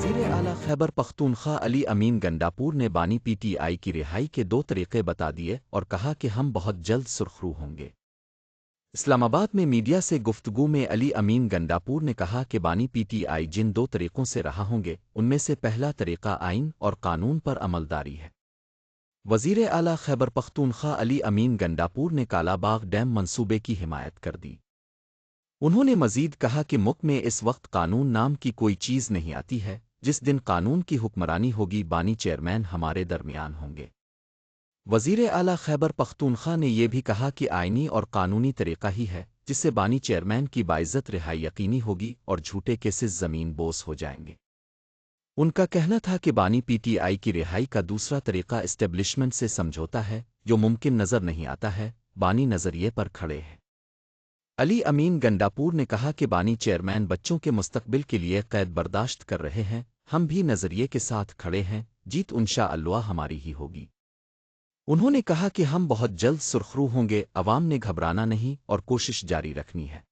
وزیر اعلی خیبر پختونخوا علی امین گنڈاپور نے بانی پی ٹی آئی کی رہائی کے دو طریقے بتا دیے اور کہا کہ ہم بہت جلد سرخرو ہوں گے۔ اسلام آباد میں میڈیا سے گفتگو میں علی امین گنڈاپور نے کہا کہ بانی پی ٹی آئی جن دو طریقوں سے رہا ہوں گے، ان میں سے پہلا طریقہ آئین اور قانون پر عملداری ہے۔ وزیر اعلی خیبر پختونخوا علی امین گنڈاپور نے کالا باغ ڈیم منصوبے کی حمایت کر دی۔ انہوں نے مزید کہا کہ مک میں اس وقت قانون نام کی کوئی چیز نہیں آتی ہے۔ جس دن قانون کی حکمرانی ہوگی، بانی چیئرمین ہمارے درمیان ہوں گے۔ وزیر اعلی خیبر پختونخوا نے یہ بھی کہا کہ آئینی اور قانونی طریقہ ہی ہے، جس سے بانی چیئرمین کی باعزت رہائی یقینی ہوگی اور جھوٹے کیسز زمین بوس ہو جائیں گے۔ ان کا کہنا تھا کہ بانی پی ٹی آئی کی رہائی کا دوسرا طریقہ اسٹیبلشمنٹ سے سمجھوتا ہے، جو ممکن نظر نہیں آتا ہے، بانی نظریے پر کھڑے ہیں۔ علی امین گنڈاپور نے کہا کہ بانی چیئرمین بچوں کے مستقبل کے لیے قید برداشت کر رہے ہیں، ہم بھی نظریے کے ساتھ کھڑے ہیں، جیت انشاء اللہ ہماری ہی ہوگی۔ انہوں نے کہا کہ ہم بہت جلد سرخرو ہوں گے، عوام نے گھبرانا نہیں اور کوشش جاری رکھنی ہے۔